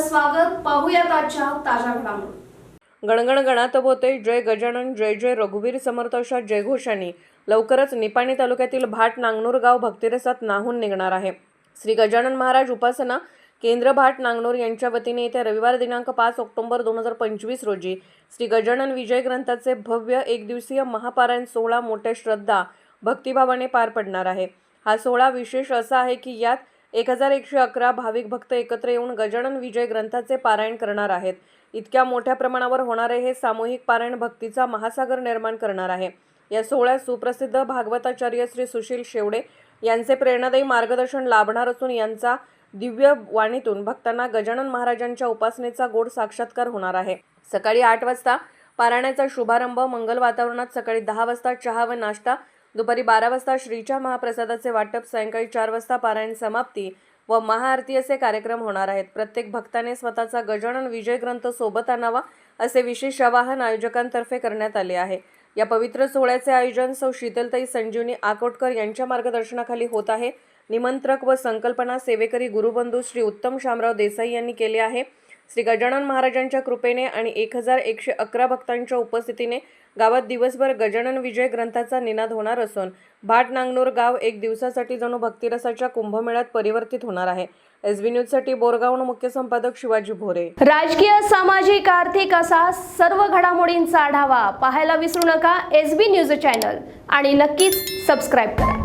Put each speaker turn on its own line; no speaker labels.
स्वागत. पाहूयात आजच्या ताज्या घडामोडी.
गणगण गणात बोते जय गजानन जय जय रघुवीर समर्थ अशा जयघोषांनी लवकरच निपाणी तालुक्यातील भाट नांगनूर गाव भक्तिरसात नाहून निघणार आहे. श्री गजानन महाराज उपासना केंद्र भाट नांगनूर यांच्या वतीने येत्या रविवार दिनांक पाच ऑक्टोबर दोन हजार पंचवीस रोजी श्री गजानन विजय ग्रंथाचे भव्य एक दिवसीय महापारायण सोहळा मोठ्या श्रद्धा भक्तिभावाने पार पडणार आहे. हा सोहळा विशेष असा आहे की यात एक हजार एकशे अकरा भाविक भक्त एकत्र येऊन गजानन विजय ग्रंथाचे पारायण करणार आहेत. इतक्या मोठ्या प्रमाणावर होणारे हे सामूहिक पारायण भक्तीचा महासागर निर्माण करणार आहे. या सोहळ्यात सुप्रसिद्ध भागवताचार्य श्री सुशील शेवडे यांचे प्रेरणादायी मार्गदर्शन लाभणार असून यांचा दिव्य वाणीतून भक्तांना गजानन महाराजांच्या उपासनेचा गोड साक्षात्कार होणार आहे. सकाळी आठ वाजता पारायणाचा शुभारंभ मंगल वातावरणात सकाळी दहा वाजता चहा व नाश्ता दुपारी बारा वाजता श्रीच्या महाप्रसादाचे वाटप सायंकाळी चार वाजता पारायण समाप्ती व महाआरती असे कार्यक्रम होणार आहेत. प्रत्येक भक्ताने स्वतःचा गजानन विजय ग्रंथ सोबत आणावा असे विशेष आवाहन आयोजकांतर्फे करण्यात आले आहे. या पवित्र सोहळ्याचे आयोजन सौ शीतलताई संजीवनी आकोटकर यांच्या मार्गदर्शनाखाली होत आहे. निमंत्रक व संकल्पना सेवेकरी गुरुबंधू श्री उत्तम शामराव देसाई यांनी केले आहे. श्री गजानन महाराजांच्या कृपेने आणि एक हजार एकशे अकरा भक्तांच्या उपस्थितीने गावात दिवसभर गजानन विजय ग्रंथाचा निनाद होणार असून भाट नांगनूर गाव एक दिवसासाठी जणू भक्तिरसाच्या कुंभमेळ्यात परिवर्तित होणार आहे. एस बी न्यूजसाठी बोरगावहून मुख्य संपादक शिवाजी भोरे.
राजकीय सामाजिक आर्थिक असा सर्व घडामोडींचा आढावा पाहायला विसरू नका एस बी न्यूज चॅनल आणि नक्कीच सबस्क्राईब करा.